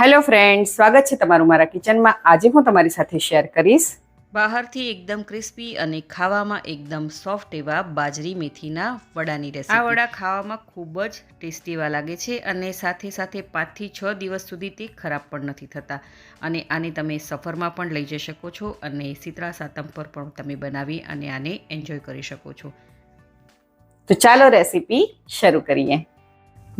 Hello friend સ્વાગત છે તમારું મારા કિચનમાં. આજે હું તમારી સાથે શેર કરીશ. બહારથી એકદમ ક્રિસ્પી અને ખાવામાં એકદમ સોફ્ટ એવા બાજરી મેથીના વડાની રેસીપી આ વડા ખાવામાં ખૂબ જ ટેસ્ટી એવા લાગે છે અને સાથે સાથે પાંચથી છ દિવસ સુધી તે ખરાબ પણ નથી થતા. અને આને તમે સફરમાં પણ લઈ જઈ શકો છો અને શીતળા સાતમ પર પણ તમે બનાવી અને આને એન્જોય કરી શકો છો. તો ચાલો રેસીપી શરૂ કરીએ.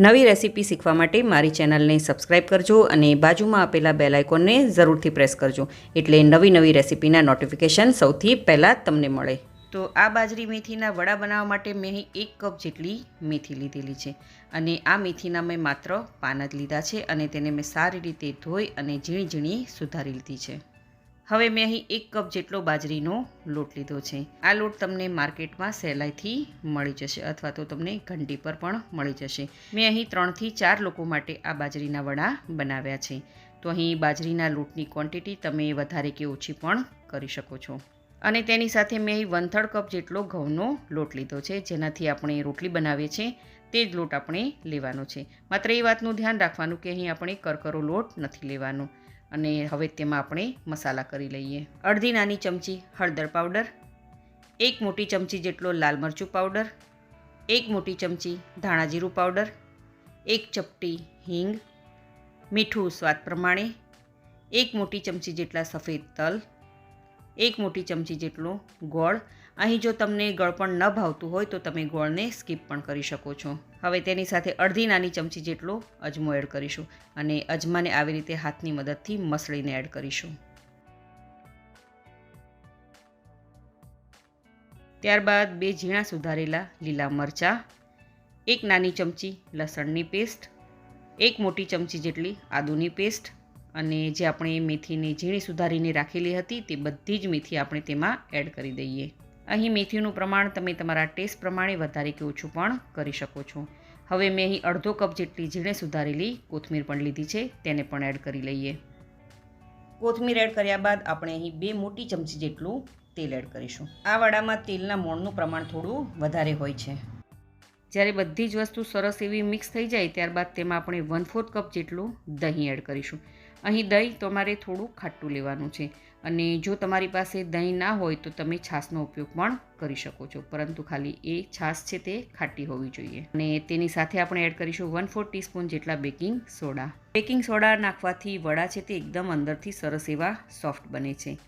નવી રેસીપી શીખવા માટે મારી ચેનલને સબસ્ક્રાઇબ કરજો અને બાજુમાં આપેલા બેલ આઇકોનને જરૂરથી પ્રેસ કરજો. એટલે નવી નવી રેસીપીના નોટિફિકેશન સૌથી પહેલાં તમને મળે. તો આ બાજરી મેથીના વડા બનાવવા માટે મેં અહીં એક કપ જેટલી મેથી લીધેલી છે અને આ મેથીના મેં માત્ર પાન જ લીધા છે અને તેને મેં સારી રીતે ધોઈ અને ઝીણી ઝીણી સુધારી લીધી છે. હવે મેં અહીં એક કપ જેટલો બાજરીનો લોટ લીધો છે. આ લોટ તમને માર્કેટમાં સહેલાઈથી મળી જશે અથવા તો તમને ઘંટી પર પણ મળી જશે. મેં અહીં ત્રણથી ચાર લોકો માટે આ બાજરીના વડા બનાવ્યા છે. તો અહીં બાજરીના લોટની ક્વોન્ટિટી તમે વધારે કે ઓછી પણ કરી શકો છો. અને તેની સાથે મેં અહીં વન કપ જેટલો ઘઉંનો લોટ લીધો છે, જેનાથી આપણે રોટલી બનાવીએ છીએ, તે જ લોટ આપણે લેવાનો છે. માત્ર એ વાતનું ધ્યાન રાખવાનું કે અહીં આપણે કરકરો લોટ નથી લેવાનો. અને હવે તેમાં આપણે મસાલા કરી લઈએ. અડધી નાની ચમચી હળદર પાવડર, એક મોટી ચમચી જેટલો લાલ મરચું પાવડર, એક મોટી ચમચી ધાણા જીરું પાવડર, એક ચપટી હિંગ, મીઠું સ્વાદ પ્રમાણે, એક મોટી ચમચી જેટલા સફેદ તલ એક મોટી ચમચી જેટલો ગોળ. અહીં જો તમને ગળપણ ન ભાવતું હોય તો તમે ગોળને સ્કીપ પણ કરી શકો છો. હવે તેની સાથે અડધી નાની ચમચી જેટલો અજમો એડ કરીશું અને અજમાને આવી રીતે હાથની મદદથી મસળીને એડ કરીશું. ત્યારબાદ બે ઝીણા સુધારેલા લીલા મરચાં, એક નાની ચમચી લસણની પેસ્ટ, એક મોટી ચમચી જેટલી આદુની પેસ્ટ અને જે આપણે મેથીને ઝીણી સુધારીને રાખેલી હતી તે બધી જ મેથી આપણે તેમાં એડ કરી દઈએ. અહીં મેથીનું પ્રમાણ તમે તમારા ટેસ્ટ પ્રમાણે વધારે કે ઓછું પણ કરી શકો છો. હવે મેં અહીં અડધો કપ જેટલી ઝીણે સુધારેલી કોથમીર પણ લીધી છે, તેને પણ એડ કરી લઈએ. કોથમીર એડ કર્યા બાદ આપણે અહીં બે મોટી ચમચી જેટલું તેલ એડ કરીશું. આ વડામાં તેલના મોણનું પ્રમાણ થોડું વધારે હોય છે. જ્યારે બધી જ વસ્તુ સરસ એવી મિક્સ થઈ જાય, ત્યારબાદ તેમાં આપણે વન ફોર્થ કપ જેટલું દહીં એડ કરીશું. અહીં દહીં તમારે થોડું ખાટું લેવાનું છે. અને જો તમારી પાસે દહીં ના હોય તો તમે છાશનો ઉપયોગ પણ કરી શકો છો. પરંતુ ખાલી એ છાશ છે તે ખાટી હોવી જોઈએ. અને તેની સાથે આપણે એડ કરીશું વન ફોર ટીસ્પૂન જેટલા બેકિંગ સોડા. બેકિંગ સોડા નાખવાથી વડા છે તે એકદમ અંદરથી સરસ એવા સોફ્ટ બને છે.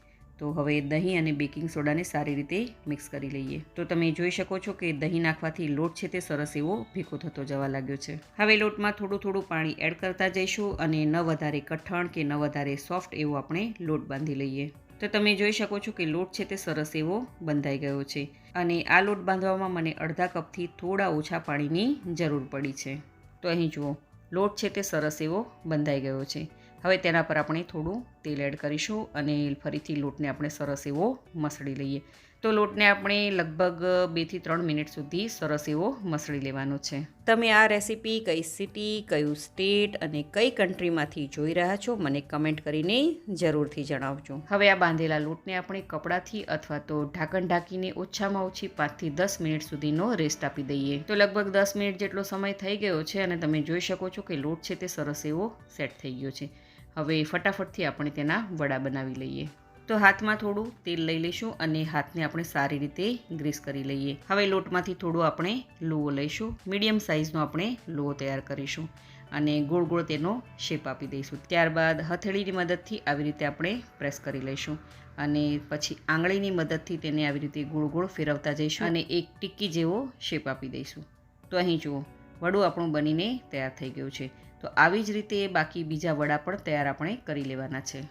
તો હવે દહીં અને બેકિંગ સોડાને સારી રીતે મિક્સ કરી લઈએ. તો તમે જોઈ શકો છો કે દહીં નાખવાથી લોટ છે તે સરસ એવો ભીખો થતો જવા લાગ્યો છે. હવે લોટમાં થોડું થોડું પાણી એડ કરતા જઈશું અને ન વધારે કઠણ કે ન વધારે સોફ્ટ એવો આપણે લોટ બાંધી લઈએ. તો તમે જોઈ શકો છો કે લોટ છે તે સરસ એવો બંધાઈ ગયો છે અને આ લોટ બાંધવામાં મને અડધા કપથી થોડા ઓછા પાણીની જરૂર પડી છે. તો અહીં જુઓ, લોટ છે તે સરસ એવો બંધાઈ ગયો છે. હવે તેના પર આપણે થોડું તેલ એડ કરીશું અને ફરીથી લોટને આપણે સરસ એવો મસળી લઈએ. તો લોટને આપણે લગભગ બેથી ત્રણ મિનિટ સુધી સરસ એવો મસળી લેવાનો છે. તમે આ રેસીપી કઈ સિટી કયું સ્ટેટ અને કઈ કન્ટ્રીમાંથી જોઈ રહ્યા છો મને કમેન્ટ કરીને જરૂરથી જણાવજો. હવે આ બાંધેલા લોટને આપણે કપડાથી અથવા તો ઢાંકણ ઢાંકીને ઓછામાં ઓછી પાંચથી દસ મિનિટ સુધીનો રેસ્ટ આપી દઈએ. તો લગભગ દસ મિનિટ જેટલો સમય થઈ ગયો છે અને તમે જોઈ શકો છો કે લોટ છે તે સરસ એવો સેટ થઈ ગયો છે. હવે ફટાફટથી આપણે તેના વડા બનાવી લઈએ. તો હાથમાં થોડું તેલ લઈ લઈશું અને હાથને આપણે સારી રીતે ગ્રીસ કરી લઈએ. હવે લોટમાંથી થોડું આપણે લોહો લઈશું. મીડિયમ સાઇઝનો આપણે લોહો તૈયાર કરીશું અને ગોળ ગોળ તેનો શેપ આપી દઈશું. ત્યારબાદ હથેળીની મદદથી આવી રીતે આપણે પ્રેસ કરી લઈશું અને પછી આંગળીની મદદથી તેને આવી રીતે ગોળ ગોળ ફેરવતા જઈશું અને એક ટિક્કી જેવો શેપ આપી દઈશું. તો અહીં જુઓ, વડું આપણું બનીને તૈયાર થઈ ગયું છે. તો આવી જ રીતે બાકી બીજા વડા પણ તૈયાર આપણે કરી લેવાના છે.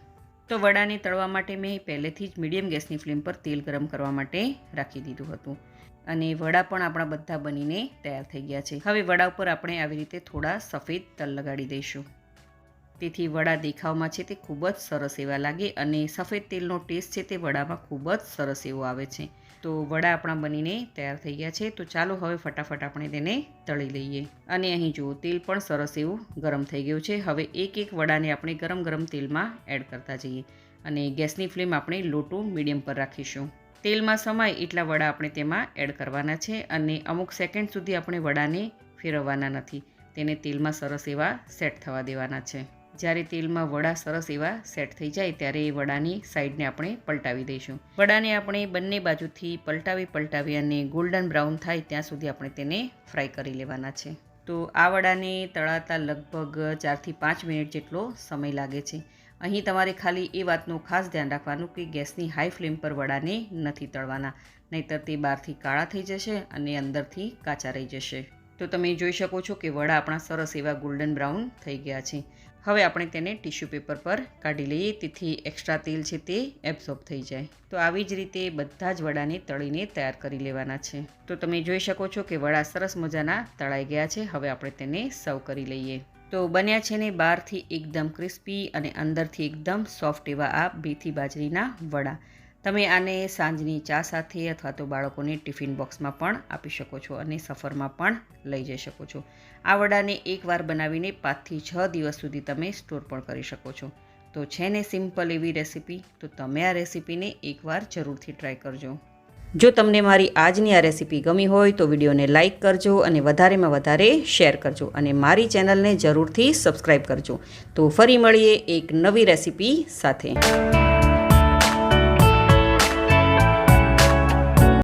તો વડાને તળવા માટે મેં પહેલેથી જ મીડિયમ ગેસની ફ્લેમ પર તેલ ગરમ કરવા માટે રાખી દીધું હતું. અને વડા પણ આપણા બધા બનીને તૈયાર થઈ ગયા છે. હવે વડા ઉપર આપણે આવી રીતે થોડા સફેદ તલ લગાડી દઈશું. તેથી વડા દેખાવમાં છે તે ખૂબ જ સરસ એવા લાગે અને સફેદ તેલનો ટેસ્ટ છે તે વડામાં ખૂબ જ સરસ એવો આવે છે. તો વડા આપણા બનીને તૈયાર થઈ ગયા છે. તો ચાલો હવે ફટાફટ આપણે તેને તળી લઈએ. અને અહીં જુઓ, તેલ પણ સરસ એવું ગરમ થઈ ગયું છે. હવે એક એક વડાને આપણે ગરમ ગરમ તેલમાં એડ કરતા જઈએ. અને ગેસની ફ્લેમ આપણે લોટો મીડિયમ પર રાખીશું. તેલમાં સમાય એટલા વડા આપણે તેમાં એડ કરવાના છે અને અમુક સેકન્ડ સુધી આપણે વડાને ફેરવવાના નથી. તેને તેલમાં સરસ એવા સેટ થવા દેવાના છે. જ્યારે તેલમાં વડા સરસ એવા સેટ થઈ જાય ત્યારે એ વડાની સાઈડને આપણે પલટાવી દઈશું. વડાને આપણે બંને બાજુથી પલટાવી પલટાવી અને ગોલ્ડન બ્રાઉન થાય ત્યાં સુધી આપણે તેને ફ્રાય કરી લેવાના છે. તો આ વડાને તળાતા લગભગ ચારથી પાંચ મિનિટ જેટલો સમય લાગે છે. અહીં તમારે ખાલી એ વાતનું ખાસ ધ્યાન રાખવાનું કે ગેસની હાઈ ફ્લેમ પર વડાને નથી તળવાના. નહીંતર તે બહારથી કાળા થઈ જશે અને અંદરથી કાચા રહી જશે. તો તમે જોઈ શકો છો કે વડા આપણા સરસ એવા ગોલ્ડન બ્રાઉન થઈ ગયા છે. હવે આપણે તેને ટિશ્યુ પેપર પર કાઢી લઈએ. તેથી એક્સ્ટ્રા તેલ છે તે એબ્ઝોર્બ થઈ જાય. તો આવી જ રીતે બધા જ વડાને તળીને તૈયાર કરી લેવાના છે. તો તમે જોઈ શકો છો કે વડા સરસ મજાના તળાઈ ગયા છે. હવે આપણે તેને સર્વ કરી લઈએ. તો બન્યા છે ને બહારથી એકદમ ક્રિસ્પી અને અંદરથી એકદમ સોફ્ટ એવા આ બેથી બાજરીના વડા. તમે આને સાંજની ચા સાથે અથવા તો બાળકોને ટિફિન બોક્સમાં પણ આપી શકો છો અને સફરમાં પણ લઈ જઈ શકો છો. આ વડાને એકવાર બનાવીને પાંચથી છ દિવસ સુધી તમે સ્ટોર પણ કરી શકો છો. તો છે ને સિમ્પલ એવી રેસીપી? તો તમે આ રેસીપીને એકવાર જરૂરથી ટ્રાય કરજો. જો તમને મારી આજની આ રેસીપી ગમી હોય તો વિડીયોને લાઇક કરજો અને વધારેમાં વધારે શેર કરજો અને મારી ચેનલને જરૂરથી સબસ્ક્રાઈબ કરજો. તો ફરી મળીએ એક નવી રેસીપી સાથે.